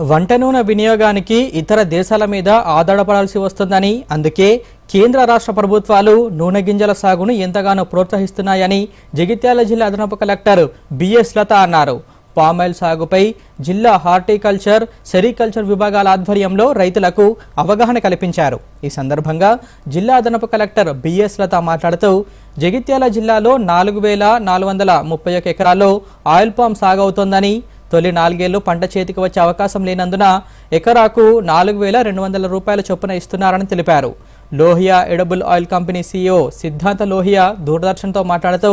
వంట నూనె వినియోగానికి ఇతర దేశాల మీద ఆధారపడాల్సి వస్తుందని అందుకే కేంద్ర రాష్ట్ర ప్రభుత్వాలు నూనె గింజల సాగును ఎంతగానో ప్రోత్సహిస్తున్నాయని జగిత్యాల జిల్లా అదనపు కలెక్టర్ బిఎస్ లత అన్నారు. పామాయిల్ సాగుపై జిల్లా హార్టికల్చర్ సెరికల్చర్ విభాగాల ఆధ్వర్యంలో రైతులకు అవగాహన కల్పించారు. ఈ సందర్భంగా జిల్లా అదనపు కలెక్టర్ బిఎస్ లత మాట్లాడుతూ జగిత్యాల జిల్లాలో నాలుగు వేల నాలుగు వందల ముప్పై ఒక ఎకరాల్లో ఆయిల్ పామ్ సాగవుతోందని తొలి నాలుగేళ్ళు పంట చేతికి వచ్చే అవకాశం లేనందున ఎకరాకు నాలుగు వేల రెండు వందల రూపాయల చొప్పున ఇస్తున్నారని తెలిపారు. Lohia edible oil company CEO Siddhanta Lohia దూరదర్శన్తో మాట్లాడుతూ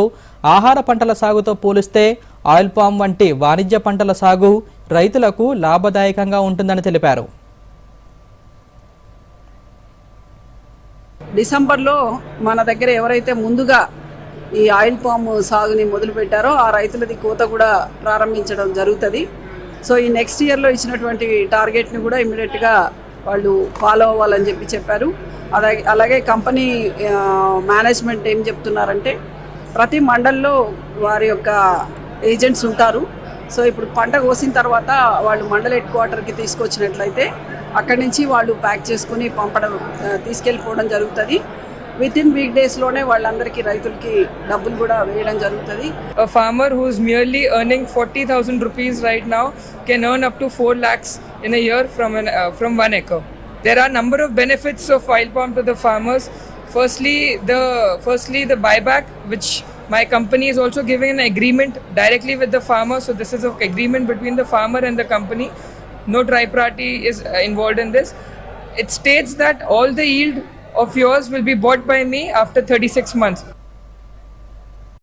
ఆహార పంటల సాగుతో పోలిస్తే ఆయిల్ పామ్ వంటి వాణిజ్య పంటల సాగు రైతులకు లాభదాయకంగా ఉంటుందని తెలిపారు. డిసెంబర్లో మన దగ్గర ఎవరైతే ముందుగా ఈ ఆయిల్ పామ్ సాగుని మొదలుపెట్టారో ఆ రైతులది కోత కూడా ప్రారంభించడం జరుగుతుంది. సో ఈ నెక్స్ట్ ఇయర్లో ఇచ్చినటువంటి టార్గెట్ని కూడా ఇమీడియట్గా వాళ్ళు ఫాలో అవ్వాలని చెప్పి చెప్పారు. అలాగే అలాగే కంపెనీ మేనేజ్మెంట్ ఏం చెప్తున్నారంటే ప్రతి మండల్లో వారి యొక్క ఏజెంట్స్ ఉంటారు. సో ఇప్పుడు పంట కోసిన తర్వాత వాళ్ళు మండల హెడ్ క్వార్టర్కి తీసుకొచ్చినట్లయితే అక్కడి నుంచి వాళ్ళు ప్యాక్ చేసుకుని పంపడం తీసుకెళ్ళిపోవడం జరుగుతుంది. విత్ ఇన్ వీక్ డేస్లోనే వాళ్ళందరికీ రైతులకి డబ్బులు కూడా వేయడం జరుగుతుంది A farmer who's merely earning 40,000 rupees right now can earn up to 4 lakhs in a year from an uh, from one acre. There are number of benefits of oil palm to the farmers. Firstly, the firstly the buyback, which my company is also giving an agreement directly with the farmer. So this is an agreement between the farmer and the company. No triparty is uh, involved in this. It states that all the yield of yours will be bought by me after 36 months.